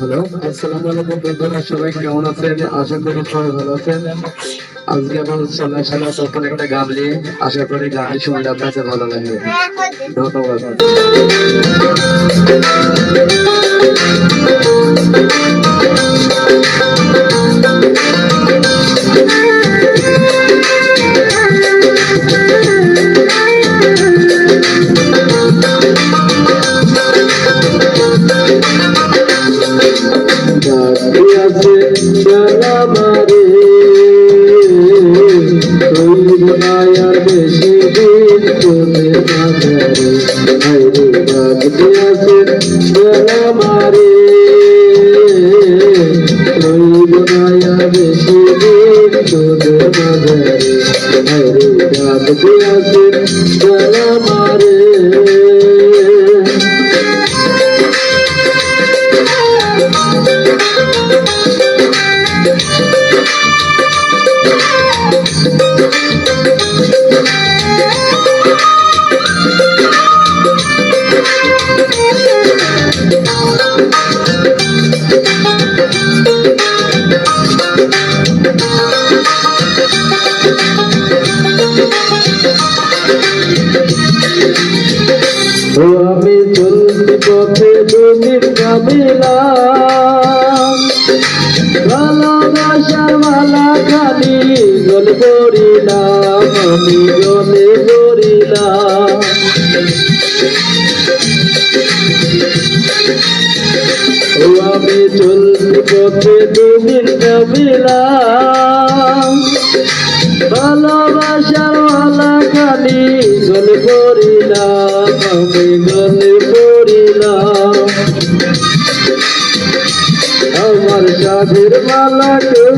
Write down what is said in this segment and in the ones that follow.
Hello, আসসালামু আলাইকুম বন্ধুরা, সবাই কেমন আছেন? আশা করি সবাই ভালো আছেন। আজকে আমার চলে আসলে তখন একটা গান নিয়ে আশা করি গানটি শুনলে আপনার কাছে ভালো লাগবে। ধন্যবাদ। ডাকি আছে জানামারে তৈব নায়ার বেশি দিন তোদের মাঝারে হাইরে ডাকতে আছে হাইরে ডাকতে আছে জানামারে কামিলাম ভালোবাসার মালা খালি গল করিলাম, আমি গলে করিলাম ও আমি চলতি পথে দুদিন কামিলাম। ভালোবাসার মালা খালি সাধের মালা কেউ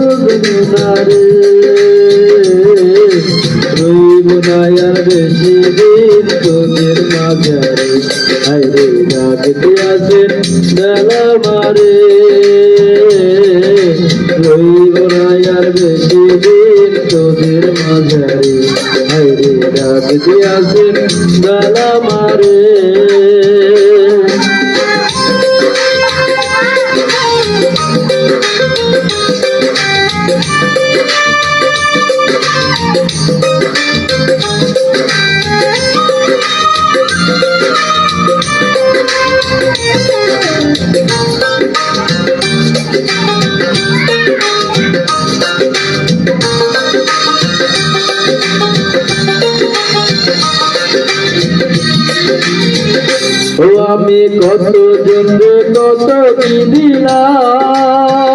না বেশি দিন তোদের মাঝারে। বেলা মারে। রইব বেশি দিন তোদের মাঝারে। আছেন বেলা মারে। আমি কত জন্যে কত দিলাম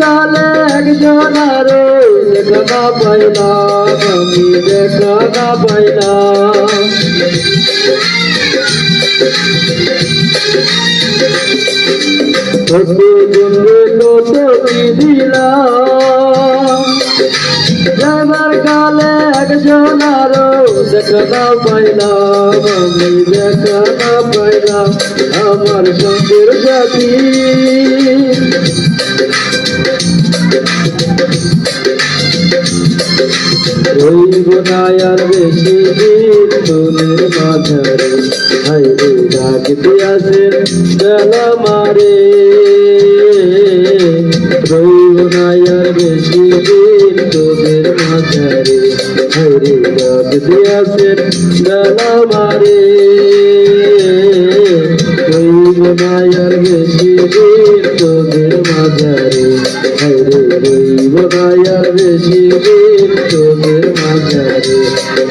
কালে একজন আরও দেখা না আমি দেখা না পাইলাম। কত জন্যে কত যাবার কালে একজন আরও দেখা না পাইলাম, আমি দেখা না পাইলাম আমার সঙ্গের সাথী। রইব না আর বেশি দিন তোদের মাঝারে হাইরে ডাকতে আসেন, বেলা মারে। রইব না আর বেশি দিন তোদের মাঝারে হাইরে ডাকতে আসেন বেলা মারে রইব না আর বেশি দিন তোদের মাঝারে হাইরে রইব না আর বেশি দিন তোদের মাঝারে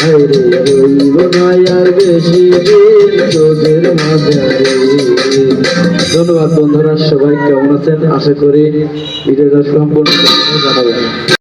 হাইরে রইব না আর বেশি দিন তোদের মাঝারে। ধন্যবাদ বন্ধুরা সবাই কেমন আছেন? আশা করি ভিডিওটা সম্পূর্ণ জানাবেন।